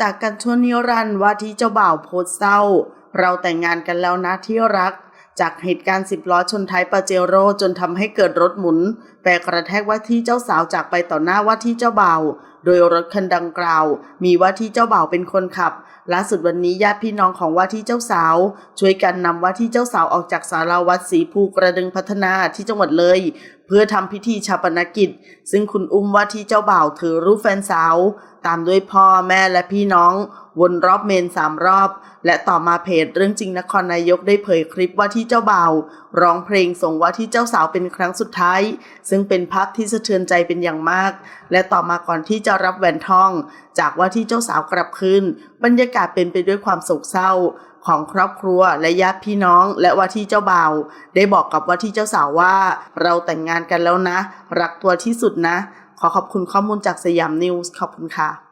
จากกันชั่วนิรันดร์ว่าที่เจ้าบ่าวโพสเศร้า เราแต่งงานกันแล้วนะที่รัก จากเหตุการณ์สิบล้อชนท้ายปาเจโร่จนทำให้เกิดรถหมุนแปรกระแทกว่าที่เจ้าสาวจากไปต่อหน้าว่าที่เจ้าบ่าว โดยรถคันดังกล่าว มีว่าที่เจ้าบ่าวเป็นคนขับล่าสุดวันนี้ญาติพี่น้องของว่าที่เจ้าสาว ช่วยกันนำว่าที่เจ้าสาวออกจากศาลาวัดศรีภูกระดึงพัฒนาที่จังหวัดเลย เพื่อทำพิธีชาปนกิจ ซึ่งคุณอุ้มว่าที่เจ้าบ่าวถือรูปแฟนสาว ตามด้วยพ่อแม่และพี่น้อง วนรอบเมนสามรอบ และต่อมาเพจเรื่องจริงนครนายกได้เผยคลิปว่าที่เจ้าบ่าวร้องเพลงส่งว่าที่เจ้าสาวเป็นครั้งสุดท้าย ซึ่งเป็นภาพที่สะเทือนใจเป็นอย่างมาก และต่อมาก่อนที่จะจะรับแหวนทอง จากว่าที่เจ้าสาวกลับคืนบรรยากาศเป็นไปด้วยความโศกเศร้าของครอบครัวและญาติพี่น้องและว่าที่เจ้าบ่าวได้บอกกับว่าที่เจ้าสาวว่า เราแต่งงานกันแล้วนะ รักตัวที่สุดนะ ขอขอบคุณข้อมูลจากสยามนิวส์ขอบคุณค่ะ